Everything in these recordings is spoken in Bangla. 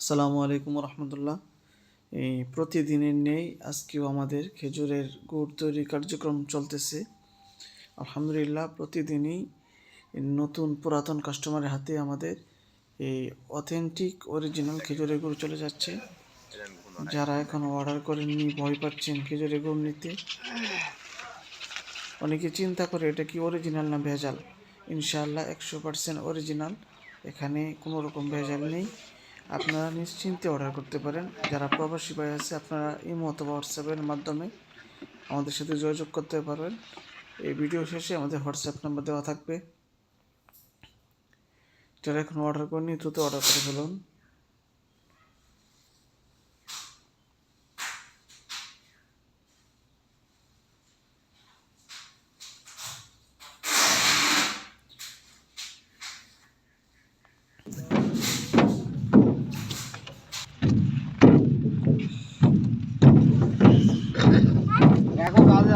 আসসালামু আলাইকুম রহমতুল্লাহ। এই প্রতিদিনের নেই, আজকেও আমাদের খেজুরের গুড় তৈরি কার্যক্রম চলতেছে। আলহামদুলিল্লাহ, প্রতিদিনই নতুন পুরাতন কাস্টমারের হাতে আমাদের এই অথেন্টিক অরিজিনাল খেজুরের গুড় চলে যাচ্ছে। যারা এখন অর্ডার করেননি, ভয় পাচ্ছেন খেজুরের গুড় নিতে। অনেকে চিন্তা করে, এটা কি অরিজিনাল না ভেজাল? ইনশাআল্লাহ, একশো পার্সেন্ট অরিজিনাল এখানে কোনো রকম ভেজাল নেই। আপনারা নিশ্চিন্তে অর্ডার করতে পারেন। যারা প্রবাসী ভাই আছে, আপনারা ইমো অথবা হোয়াটসঅ্যাপের মাধ্যমে আমাদের সাথে যোগাযোগ করতে পারবেন। এই ভিডিও শেষে আমাদের হোয়াটসঅ্যাপ নাম্বার দেওয়া থাকবে। যারা এখন অর্ডার করেনি দ্রুত অর্ডার করে ফেলুন।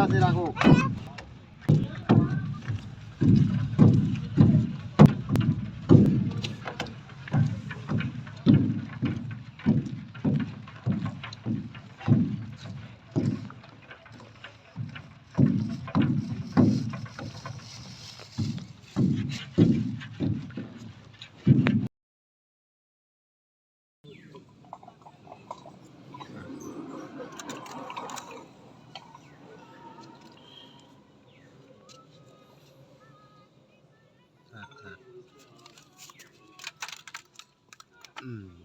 আছে রাখো। Mm.